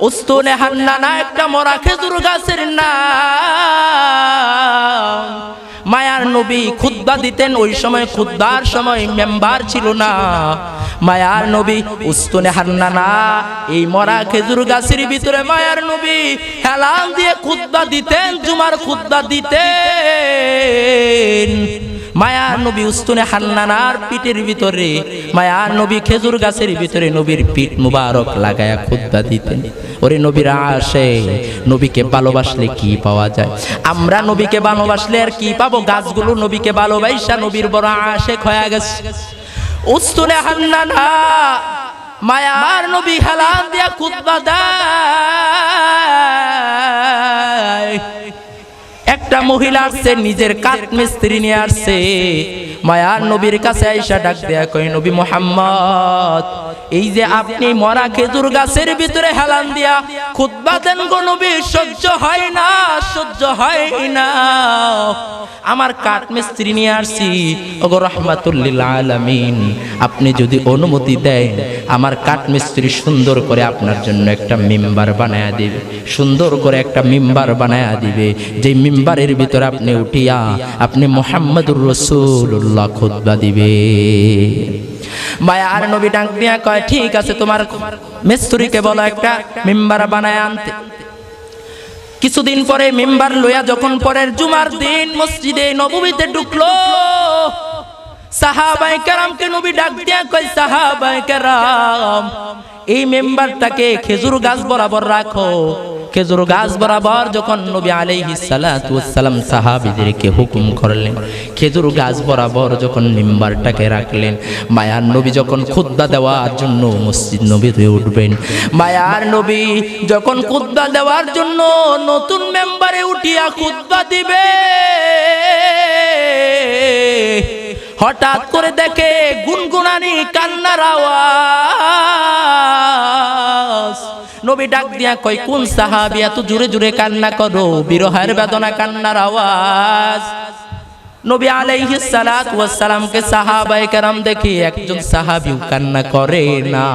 উস্তুনে হান্নানা একটা মরা খেজুর গাছের নাম। মায়ার নবী খুদ্া দিতেন, ওই সময় খুদ্ার সময় মেম্বার ছিল না। মায়ার নবী উস্তুনে হান্নানা এই মরা খেজুর গাছের ভিতরে মায়ার নবী হেলান দিয়ে খুদ্া দিতেন, জুমার খুদ্া দিতেন। মায়ার নবী উস্তুনে হান্নানার পিঠের ভিতরে মায়ার নবী খেজুর গাছের ভিতরে নবীর পিঠ মুবারক লাগায়া খুদ্া দিতেন। ওরে নবীর আসে নবীকে ভালোবাসলে কি পাওয়া যায়? আমরা নবীকে ভালোবাসলে আর কি পাবো? গাছগুলো নবীকে ভালোবাসা নবীর বড় আশেক হয়ে গেছে। উস্তুনে হান্নানা, মায়ার নবী হেলান দিয়া খুদ্া দেয়। একটা মহিলা আসছে, নিজের কাঠ মিস্ত্রি নিয়ে আসছে। মায়ার নবীর কাছে আইসা ডাক দেয়া কই নবী মোহাম্মদ, এই যে আপনি মরা খেজুর গাছের ভিতরে হেলান দিয়া খুতবা দেন গো নবী, সহ্য হয় না, সহ্য হয় না। আমার কাঠ মিস্ত্রি নিয়ে আসছি। ওগো রহমাতুল্লিল আলামিন, আপনি যদি অনুমতি দেন আমার কাঠ মিস্ত্রি সুন্দর করে আপনার জন্য একটা মিম্বার বানায়া দিবে। সুন্দর করে একটা মিম্বার বানায়া দিবে। যে মিম্বারের ভিতরে আপনি উঠিয়া আপনি মোহাম্মদুর রসুল্লাহ খুতবা দিবে। আর নবী ডাক কয়, ঠিক আছে, তোমার মিস্ত্রিকে বলো একটা মিম্বার বানায় আনতে। কিছুদিন পরে মেম্বার লইয়া যখন পরের জুমার দিন মসজিদে নবমীতে ঢুকলো সাহাবাই কারামকে নবী ডাক দিয়া কই সাহাবাই কারাম, এই মেম্বারটাকে খেজুর গাছ বরাবর রাখো। খেজুর গাছ বরাবর যখন নবী আলাইহিস সালাতু ওয়াসসালাম সাহাবীদেরকে হুকুম করলেন, খেজুর গাছ বরাবর যখন মেম্বারটাকে রাখলেন, মায়ার নবী যখন খুদ্া দেওয়ার জন্য মসজিদ নবীতে উঠবেন, মায়ার নবী যখন খুদ্া দেওয়ার জন্য নতুন মেম্বারে উঠিয়া খুদ্া দিবে হঠাৎ করে দেখে গুনগুনানি কান্নার আওয়াজ। নবী ডাক দিয়া কই কোন সাহাবি এত জুড়ে জুড়ে কান্না করো? বিরহের বেদনা কান্নার আওয়াজ। নবী আলাইহিস সালাত ওয়াস সালামকে সাহাবায়ে কেরাম দেখি একজন সাহাবিও কান্না করে না।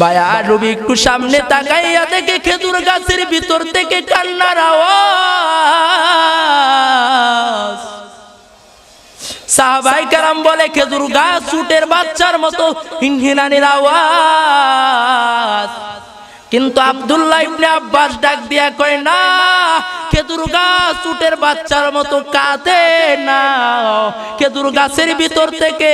বায়া নবী একটু সামনে তাকাইয়া দেখে খেজুর গাছের ভিতর থেকে কান্নার আওয়াজ। সাহাবাই কারাম বলে, খেজুর গাছ সুটের বাচ্চার মতো হিনহিনানির আওয়াজ। কিন্তু আব্দুল্লাহ ইবনে আব্বাস ডাক দিয়া কয়, না, খেজুর গাছ সুটের বাচ্চার মতো কাঁদে না। খেজুর গাছের ভিতর থেকে,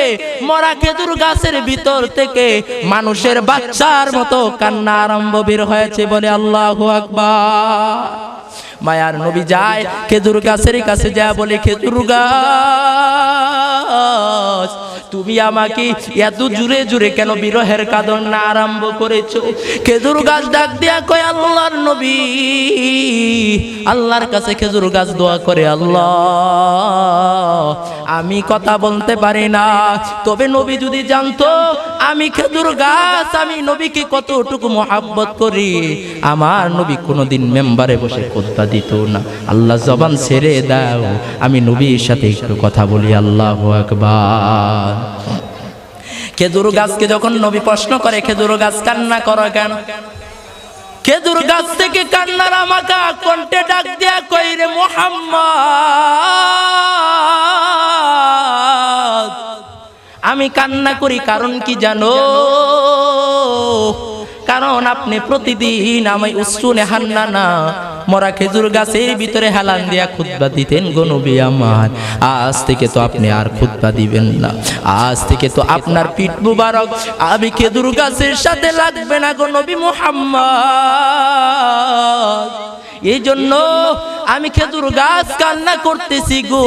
মরা খেজুর গাছের ভিতর থেকে মানুষের বাচ্চার মতো কান্না আরম্ভ বের হয়েছে বলে আল্লাহু আকবার। মায়ার নবী যায় খেজুর গাছের কাছে যা বলে খেজুর গাছ তুমি আমাকে এত জুড়ে জুড়ে কেন বিরহের কাঁদন আরম্ভ করেছ? খেজুর গাছ ডাক দিয়া কয় আল্লাহর নবী আল্লাহর কাছে খেজুর গাছ দোয়া করে আল্লাহ আমি কথা বলতে পারি না। তবে নবী যদি জানতো, আমি খেজুর গাছ, আমি নবীকে কতটুকু মহাব্বত করি, আমার নবী কোনোদিন মেম্বারে বসে কোদ্দা দিত না। আল্লাহ জবান ছেড়ে দাও, আমি নবীর সাথে একটু কথা বলি, আল্লাহ আকবার। খেজুর গাছকে যখন নবী প্রশ্ন করে, খেজুর গাছ কান্না করো কেন? খেজুর গাছ থেকে কান্নার আমাকে কণ্ঠে ডাক দিয়া কইরে মোহাম্মদ। আমি কান্না করি, কারণ কি জানো? কারণ আপনি প্রতিদিন আমি উসুনে হান্না না মরা খেজুর গাছের ভিতরে হেলান দিয়া খুতবা দিতেন গো নবী আমার। আজ থেকে তো আপনি আর খুতবা দিবেন না। আজ থেকে তো আপনার পিঠ মুবারক আমি খেজুর গাছের সাথে লাগবে না গো নবী মোহাম্মদ। এই জন্য আমি খেজুর গাছ কান্না করতেছি গো।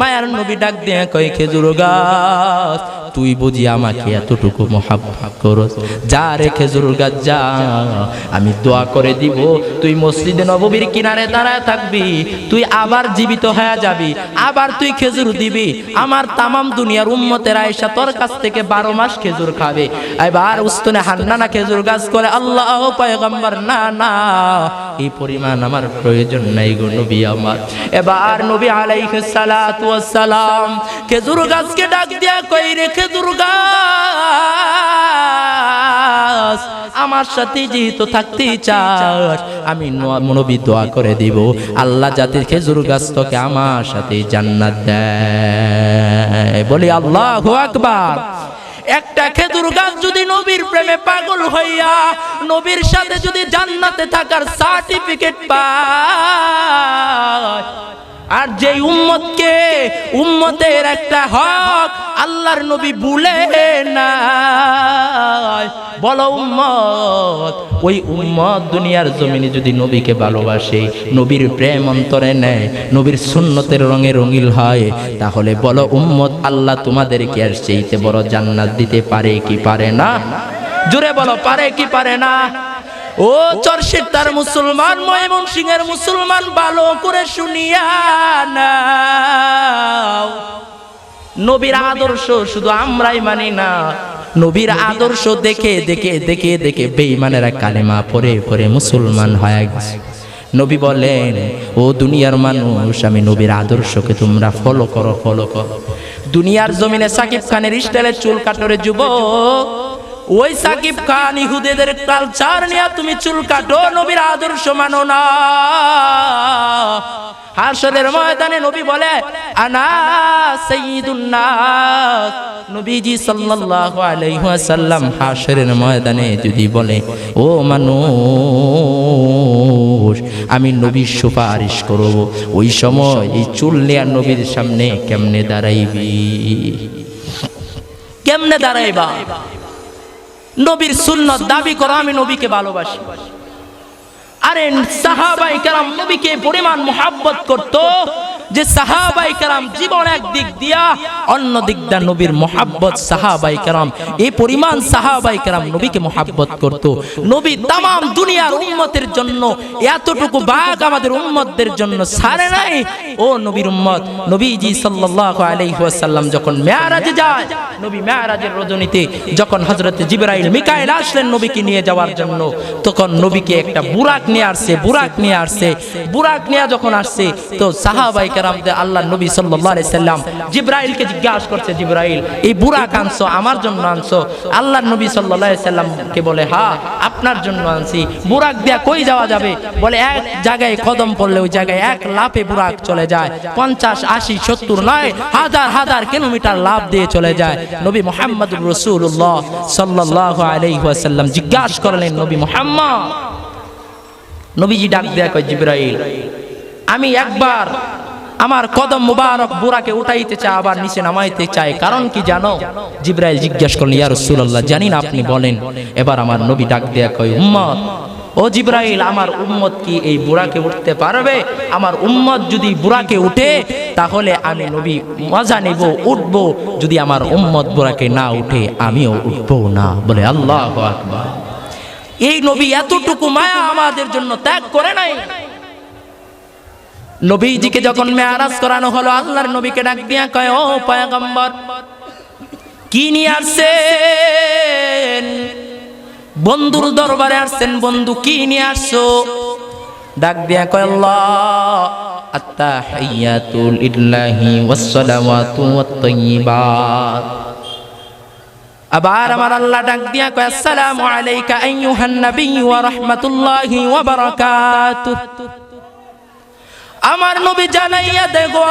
মায়ার নবী ডাক দিয়ে কয়, খেজুর গাছ তুই বুঝি আমাকে এতটুকু মহাব্বত করস? যা রে খেজুর গাছ যা আমি দোয়া করে দিব, তুই মসজিদে নববীর কিনারে দাঁড়ায় থাকবি, তুই আবার জীবিত হয়ে যাবি, আবার তুই খেজুর দিবি, আমার তামাম দুনিয়ার উম্মতের আয়সা তোর কাছ থেকে বারো মাস খেজুর খাবে। এবার উস্তনে হান্নানা খেজুর গাছ করে আল্লাহ পয়গম্বর, না না, এই পরিমাণ আমার প্রয়োজন নাই গো নবী আমার। এবার নবী আলাইহিস সালাম খেজুর গাছকে ডাক দিয়া কই রে গাছ চাস আমার সাথে যেহেতু থাকতে চাস, আমি ন- নবী দোয়া করে দিব। আল্লাহ জাতির খেজুর গাছ তোকে আমার সাথে জান্নাত দেয়। বলি আল্লাহ আকবার। একটা খেজুর গাছ যদি নবীর প্রেমে পাগল হইয়া, নবীর সাথে যদি জান্নাতে থাকার সার্টিফিকেট পায় আর যে উম্মতকে উম্মতের একটা হক আল্লাহর নবী ভুলে না বলো উম্মত, ওই উম্মত দুনিয়ার জমিনে যদি নবীকে ভালোবাসে, নবীর প্রেম অন্তরে নেয়, নবীর সুন্নতের রঙে রঙিল হয়, তাহলে বলো উম্মত, আল্লাহ তোমাদেরকে আর সেইতে বড় জান্নাত দিতে পারে কি পারে না? জুড়ে বলো, পারে কি পারে না? ও চর্ষের তার মুসলমান, ময়মন সিংহের মুসলমান, ভালো করে শুনিয়া নাও। নবীর আদর্শ শুধু আমরাই মানি না, নবীর আদর্শ দেখে দেখে দেখে দেখে বেঈমানেরা কালেমা পরে পরে মুসলমান হয়ে গেছে। নবী বলেন, ও দুনিয়ার মানুষ, আমি নবীর আদর্শকে তোমরা ফলো করো ফলো করো। দুনিয়ার জমিনে সাকিব খানের স্টাইলের চুল কাটরে যুবক ওই সাকিব খান ইহুদেদের কালচার নিয়ে তুমি চুল কাটো, নবীর আদর্শ মানো না। হাসরের ময়দানে নবী বলে, আনা সাইয়্যিদুন নাস। নবীজি সাল্লাল্লাহু আলাইহি ওয়াসাল্লাম হাসরের ময়দানে যদি বলে, ও মানুষ, আমি নবীর সুপারিশ করব। ওই সময় এই চুল নেয়া নবীর সামনে কেমনে দাঁড়াইবি? কেমনে দাঁড়াইবা? নবীর শূন্য দাবি করো আমি নবীকে ভালোবাসি। আরে সাহাবাই কালাম নবীকে পরিমাণ মোহাব্বত করত। যে সাহাবাই কালাম জীবন এক দিক দিয়া, অন্য দিক দা নবীর মোহাব্বত সাহাবাই কালাম এই পরিমাণ সাহাবাই কালাম নবীকে মোহাব্বত করত। নবী তাম দুনিয়ার উম্মতের জন্য, এতটুকু বাঘ আমাদের উম্মতদের জন্য সারে নাই। ও নবীর উম্মত, নবীজি সাল্লাল্লাহু আলাইহি ওয়াসাল্লাম যখন মেয়ারাজে যায়, নবী মেয়ারাজের রজনীতে যখন হযরত জিবরাইল মিকাইল আসলেন নবীকে নিয়ে যাওয়ার জন্য, তখন নবীকে একটা বুরাক নিয়ে আসছে, বুরাক নিয়ে আসছে, বুরাক নিয়ে যখন আসছে, তো সাহাবাই কেরাম আল্লাহ নবী আলাইহি সাল্লাম জিবরাইলকে জিজ্ঞাসা করছে, জিবরাইল, এই বুরাক আনছো আমার জন্য আনছো? আল্লাহ নবী আলাইহি সাল্লামকে বলে হ্যাঁ আপনার জন্য আনছি। বুরাক দিয়া কই যাওয়া যাবে? বলে, এক জায়গায় কদম পড়লে ওই জায়গায় এক লাফে বুরাক চলে যায়। পঞ্চাশ, আশি, সত্তর নয়, হাজার হাজার কিলোমিটার লাভ দিয়ে চলে যায়। নবী মোহাম্মদ রসুল্লাহ সাল্লাহ আলাইসাল্লাম জিজ্ঞাসা করলেন নবী মোহাম্মদ। নবীজি ডাক দেয়া কয়, জিব্রাইল, আমি একবার আমার কদম মুবারক বুড়াকে উঠাইতে চাই আবার নিচে নামাইতে চাই কারণ কি জানো? জিব্রাইল জিজ্ঞাসা করলেন, ইয়া রাসূলুল্লাহ না আপনি বলেন। এবার আমার নবী ডাক দেয়া কয়, উম্মত, ও জিব্রাইল, আমার উম্মত কি এই বুড়াকে উঠতে পারবে? আমার উম্মত যদি বুড়াকে উঠে, তাহলে আমি নবী মজা নেব, উঠব। যদি আমার উম্মত বুড়াকে না উঠে, আমিও উঠবো না। বলে, আল্লাহ আকবার। এই নবী এতটুকু মায়া আমাদের জন্য ত্যাগ করে নাই। নবীজিকে যখন মেয়ারাজ করানো হলো, আল্লাহর নবীকে ডাক দিয়া কয়, ও পয়গম্বর, কি নিয়ে আসছেন? বন্ধুর দরবারে আসছেন বন্ধু, কি নিয়ে আসছো? ডাক দিয়া কয়, আল্লাহ, আত্তাহিয়াতুল ইল্লাহি ওয়াসসালাওয়াতু ওয়াত-তাইয়্যিবাত আবার আমার আল্লাহ ডাক দিয়া কয়, আসসালামু আলাইকা আইয়ুহান নবী ওয়া রাহমাতুল্লাহি ওয়া বারাকাতুহু। আমার নবী জানাইয়া দেখো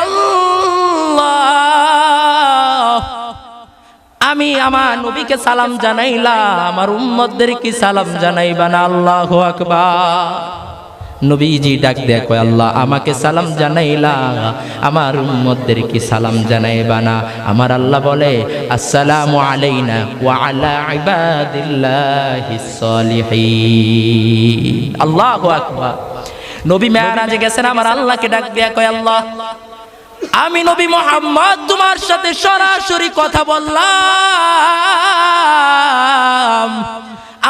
আমি আমার নবীকে সালাম জানাইলাম, আমার উম্মতদের কি সালাম জানাইবা না? আল্লাহু আকবার। নবীজি ডাক কয়, আল্লাহ, আমাকে সালাম জানাইলা। আমার উম্মতদের কি সালাম জানাইবা না? আমার আল্লাহ বলে, আসসালামু আলাইনা ওয়া আলা ইবাদিল্লাহিস সালিহিন। আল্লাহু আকবার। নবী মেয়ারাজে গেছেন, আমার আল্লাহকে ডাক দিয়া কয়, আল্লাহ, আমি নবী মোহাম্মদ তোমার সাথে সরাসরি কথা বললাম।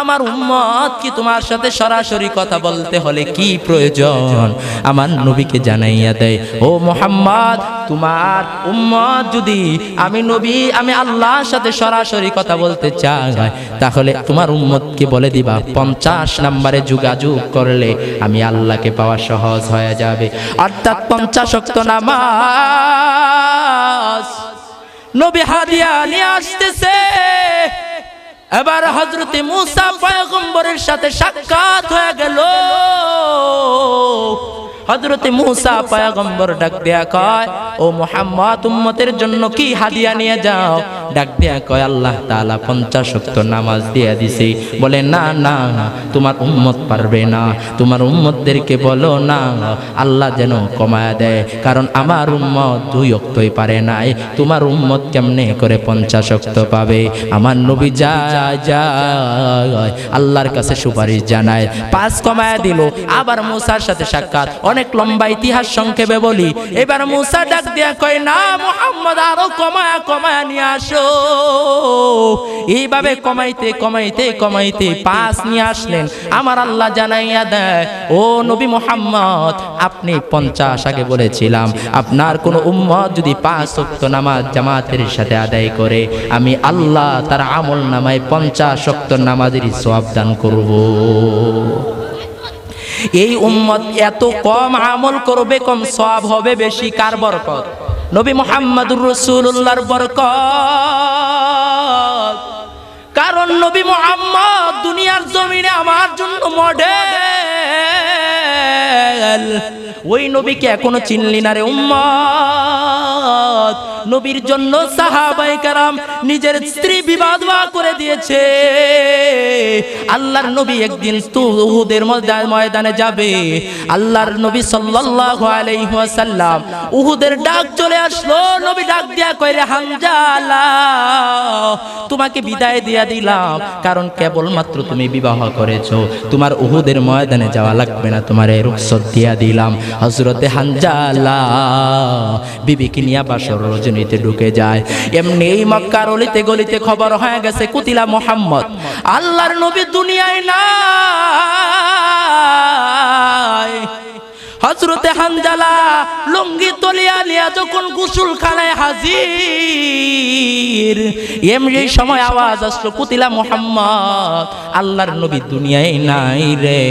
আমার উম্মত কি তোমার সাথে সরাসরি কথা বলতে হলে কি প্রয়োজন? আমার নবীকে জানাইয়া দেয়, ও মোহাম্মদ, তোমার উম্মত যদি আমি নবী, আমি আল্লাহর সাথে সরাসরি কথা বলতে চাই, তাহলে তোমার উম্মতকে বলে দিবা, পঞ্চাশ নাম্বারে যোগাযোগ করলে আমি আল্লাহকে পাওয়া সহজ হয়ে যাবে। অর্থাৎ পঞ্চাশ অক্ত নামাজ। নবী হাদিয়া নিয়ে আসতেছে। এবার হজরতে মুসা পয়গম্বরের সাথে সাক্ষাৎ হয়ে গেল। হজরতে মুসা পয়গম্বর ডাক দেয়া কয়, ও মোহাম্মদ, উম্মতের জন্য কি হাদিয়া নিয়ে যাও? ডাক দেয়া কয়, আল্লাহ তাআলা পঞ্চাশ ওয়াক্ত নামাজ দিয়া দিছে। বলে, না না, তোমার উম্মত পারবে না। তোমার উম্মতদেরকে বলো, না, আল্লাহ যেন কমায়া দেয়, কারণ আমার উম্মত দুই অক্তই পারে নাই। তোমার উম্মত কেমনে করে পঞ্চাশ অক্ত পাবে? আমার নবী যায় যায়, আল্লাহর কাছে সুপারিশ জানায়। পাঁচ কমায়া দিল। আবার মুসার সাথে সাক্ষাৎ। অনেক লম্বা ইতিহাস সংক্ষেপে বলি। এবার মুসা ডাক দিয়া কয়, না, মোহাম্মদ, আরও কমায়া কমায়া নিয়ে আসো। এইভাবে কমাইতে কমাইতে কমাইতে পাঁচ নিয়ে আসলেন। আমার আল্লাহ জানাইয়া দেয়, ও নবী মোহাম্মদ, আপনি পঞ্চাশ আগে বলেছিলাম, আপনার কোন উম্মত যদি পাঁচ শক্ত নামাজ জামাতের সাথে আদায় করে, আমি আল্লাহ তার আমল নামায় পঞ্চাশ শক্ত নামাজের সব দান করব। এই উম্মত এত কম আমল করবে, কম সব হবে, বেশি কার বরকত? নবী মোহাম্মদুর রসুল্লাহর বরকত। কারণ নবী মোহাম্মদ দুনিয়ার জমিনে আমার জন্য মডেল ওই নবীকে এখনও চিনলি না রে উম্মত। নবীর জন্য সাহাবাই কারাম নিজের স্ত্রী বিবাদ করে দিয়েছে। আল্লাহর নবী একদিন উহুদের ময়দানে যাবে। আল্লাহর নবী সাল্লাল্লাহু আলাইহি ওয়াসাল্লাম উহুদের ডাক চলে আসলো। নবী ডাক দিয়া কইরে, হামজালা, তোমাকে বিদায় দিয়া দিলাম। কারণ কেবলমাত্র তুমি বিবাহ করেছ। তোমার উহুদের ময়দানে যাওয়া লাগবে না। তোমার রুখসত দিয়া দিলাম। হজরতে হানজালা বিবিকে নিয়ে বাসর রজনীতে ঢুকে যায়। এমনি মক্কার অলিতে গলিতে খবর হয়ে গেছে, কুতিলা মোহাম্মদ, আল্লাহর নবী দুনিয়ায় না হজরতে হানজালা লুঙ্গি তলিয়া লিয়া যখন গুসুল খানায় হাজির এমনি সময় আওয়াজ আসলো, কুতিলা মোহাম্মদ, আল্লাহর নবী দুনিয়ায় নাই রে,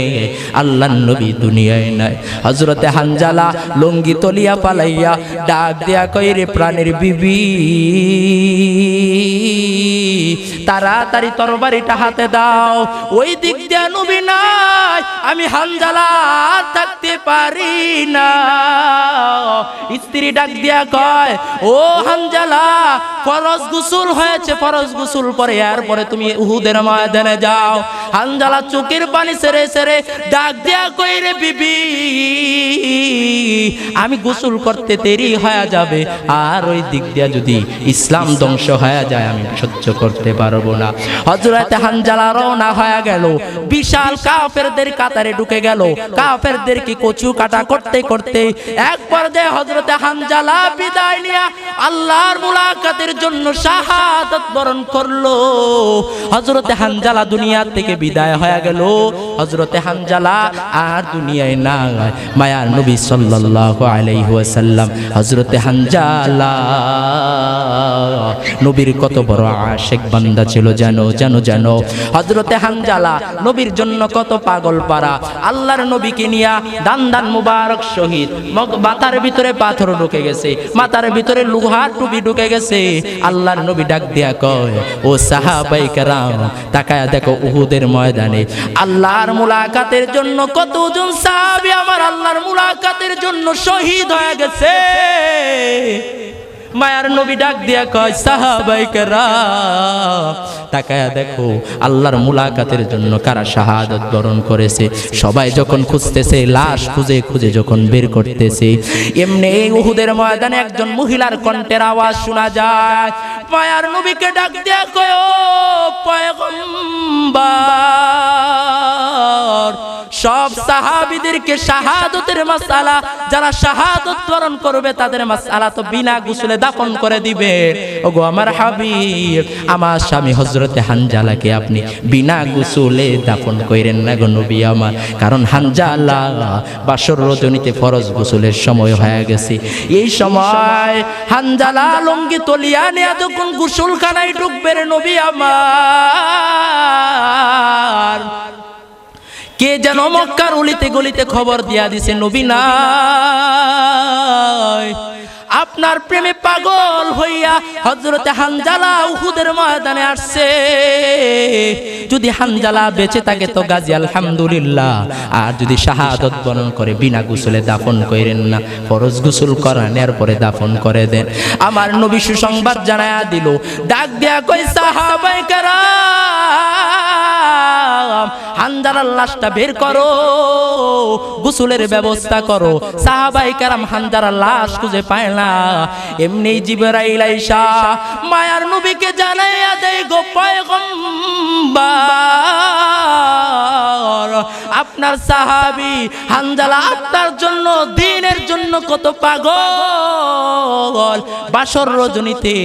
আল্লাহর নবী দুনিয়ায় নাই। হজরতে হানজালা লুঙ্গি তলিয়া পালাইয়া ডাক দেয়া কই রে প্রাণের বিবি তাড়াতাড়ি তরবারিটা হাতে দাও। ওই দিক দিয়ে নবী নাই, আমি হামজালা থাকতে পারি না। স্ত্রী ডাক দিয়া কয়, ও হানজালা ফরজ গুসুল হয়েছে, ফরজ গুসুল পরে এরপরে তুমি উহুদের ময়দানে যাও। হানজালা চোখের পানি সেরে সেরে ডাক দিয়া কই রে বিবি? আমি গোসল করতে দেরি হয়ে যাবে, আর ওই দিক দিয়া যদি ইসলাম ধ্বংস হয়ে যায়, আমি সহ্য করতে পারব না। হজরত হানজালা রওনা হয়ে গেল। বিশাল কাফেরদের কাতারে ঢুকে গেল। কাফেরদের কি কচু কাটা করতে করতে এক পর্যায়ে হজরতে হানজালা বিদায় নিয়া আল্লাহর মুলাকাতের জন্য শাহাদাত বরণ করল। হজরতে হানজালা দুনিয়া থেকে বিদায় হয়ে গেল। হজরতে হানজালা আর দুনিয়ায় না মায়ার নবী সাল্লাল্লাহু আলাইহি ওয়াসাল্লাম। হজরতে হানজালা, নবীর কত বড় আশেক বান্দা ছিল জানো জানো জানো হজরতে হানজালা, নবীর জন্য কত পাগল পারা আল্লাহর নবীকে নিয়া দান দান মুবারক শহীদ। মগ মাথার ভিতরে পাথর ঢুকে গেছে। মাথার ভিতরে ঢুকে গেছে। আল্লাহর নবী ডাক দিয়া কয়, ও সাহাবাই কারাম, তাকায়া দেখো উহুদের ময়দানে। আল্লাহর মুলাকাতের জন্য কতজন সাহাবি আমার আল্লাহর মুলাকাতের জন্য শহীদ হয়ে গেছে? মায়ার নবী ডাক দিয়া কয়, সাহাবাই কারাম, তাকায়া দেখো, আল্লাহর মুলাকাতের জন্য কারা শাহাদত বরণ করেছে? সবাই যখন খুঁজতেছে, লাশ খুঁজে খুঁজে যখন বের করতেছে, এমনি এই উহুদের ময়দানে একজন মহিলার কণ্ঠের আওয়াজ শোনা যায়। মায়ার নবীকে ডাক দিয়া কয়, ও পয়গম্বর সব সাহাবিদেরকে শাহাদতের মাসালা, যারা শাহাদত বরণ করবে, তাদের মাসালা তো বিনা গুসলে দাফন করে দিবে। ওগো আমার হাবিব, আমার স্বামী হজরতে হানজালাকে আপনি বিনা গুসলে দাফন কইরেন না গো নবী আমার। কারণ হানজালা বাসর রজনীতে ফরজ গোসলের সময় হয়ে গেছে। এই সময় হানজালা লঙ্গি তলিয়া নেয়া যখন গোসল খানায় ঢুকবে নবী আমার কে যেন মক্কার উলিতে গলিতে খবর দিয়া দিছে, নবী নাই। আপনার প্রেমে পাগল হইয়া হজরতে হানজালা উহুদের ময়দানে আসছে। যদি হানজালা বেঁচে থাকে তো গাজী আলহামদুলিল্লাহ। আর যদি শাহাদত বরণ করে বিনা গোসলে দাফন করেন না, ফরজ গোসল করানোর পরে দাফন করে দেন। আমার নবী সুসংবাদ জানায়া দিল, ডাক দেয়া কই সাহাবাই কারাম হানজালার লাশটা বের করো, গোসলের ব্যবস্থা করো। সাহাবাই কারাম হানজালার লাশ খুঁজে পায় না। এমনি জিবরাইল মায়ার নবীকে জানাইয়া দেয়, গো পয়গম্বর, আপনার সাহাবি হানজালা আপনার জন্য, দিনের জন্য কত পাগল। বাসর রজনীতে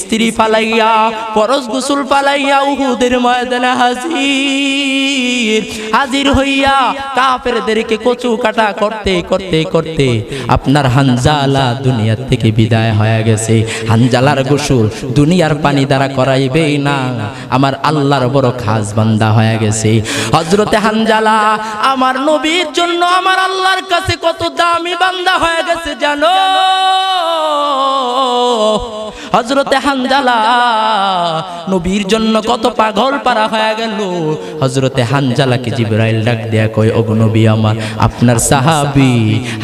স্ত্রী ফালাইয়া পরশ গোসল ফালাইয়া উহুদের ময়দানে হাজির। হাজির হইয়া কাফেরদেরকে কচু কাটা করতে করতে করতে আপনার হানজালা দুনিয়ার থেকে বিদায় হয়ে গেছে। হানজালার গোসল দুনিয়ার পানি দ্বারা করাইবেই না। আমার আল্লাহর বড় খাস বান্দা হয়ে গেছে। হজরতে হানজালা, আমার নবীর জন্য আমার আল্লাহর কাছে কত দামি বান্দা হয়ে গেছে জানো? হজরতে হানজালা নবীর জন্য কত পাগল পারা হয়ে গেল। হজরতে হানজালাকে জিব্রাইল ডাক দেয়া কয়, ওগো নবী আমার, আপনার সাহাবি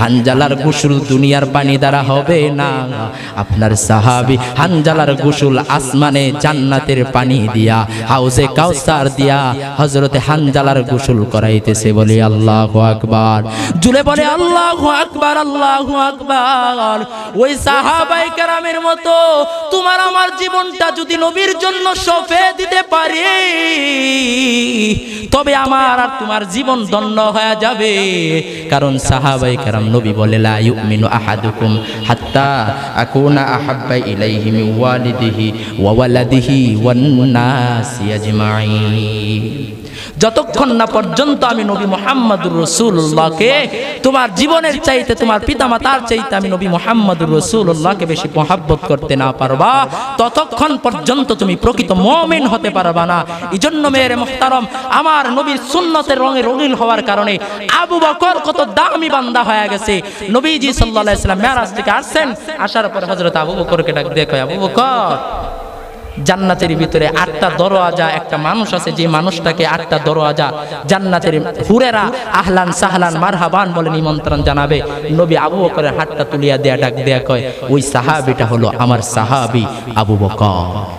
হানজালার গোসল দুনিয়ার পানি দ্বারা হবে না? আপনার সাহাবি হানজালার গোসল আসমানে জান্নাতের পানি দিয়া হাউজে কাউসার দিয়া হজরতে হানজালার গোসল করাইতেছে বলে আল্লাহ আকবার। জুলে বলে, আল্লাহ আকবার আল্লাহ আকবার। ওই সাহাবাই কেরামের মতো, তোমার আমার জীবনটা যদি নবীর জন্য সফে দিতে পারি, তবে আমার আর তোমার জীবন দণ্ড হয়ে যাবে। কারণ সাহাবাই কেরাম নবী বলে, লা ইউমিনু আহাদুকুম হাত্তা আকুনা আহাব্বা ইলাইহি মিন ওয়ালিদিহি ওয়া ওয়ালাদিহি ওয়ান নাসি আজমাইন। যতক্ষণ না পর্যন্ত আমি নবী মোহাম্মদুর রসুল্লাহকে তোমার জীবনের চাইতে তোমার পিতামাতার চাইতে আমি নবী মোহাম্মদুর রসুল্লাহকে বেশি মহাব্বত করতে না পারবা, ততক্ষণ পর্যন্ত তুমি প্রকৃত মমিন হতে পারবা না। এই জন্য মেয়ের মোহতারম, আমার নবীর সুন্নতের রঙে রঙিল হওয়ার কারণে আবু বকর কত দামি বান্দা হয়ে গেছে। নবীজি সাল্লাহ ইসলাম মেয়ারাজ থেকে আসছেন, আসার পর হজরত আবু বকরকে ডাক দেখো আবু বকর জান্নাতের ভিতরে আটটা দরওয়াজা, একটা মানুষ আছে, যে মানুষটাকে আটটা দরওয়াজা জান্নাতের হুরেরা আহলান সাহলান মারহাবান বলে নিমন্ত্রণ জানাবে। নবী আবু বকরের হাতটা তুলিয়া দেয়া, ডাক দেয়া কয়, ওই সাহাবিটা হলো আমার সাহাবি আবু বকর।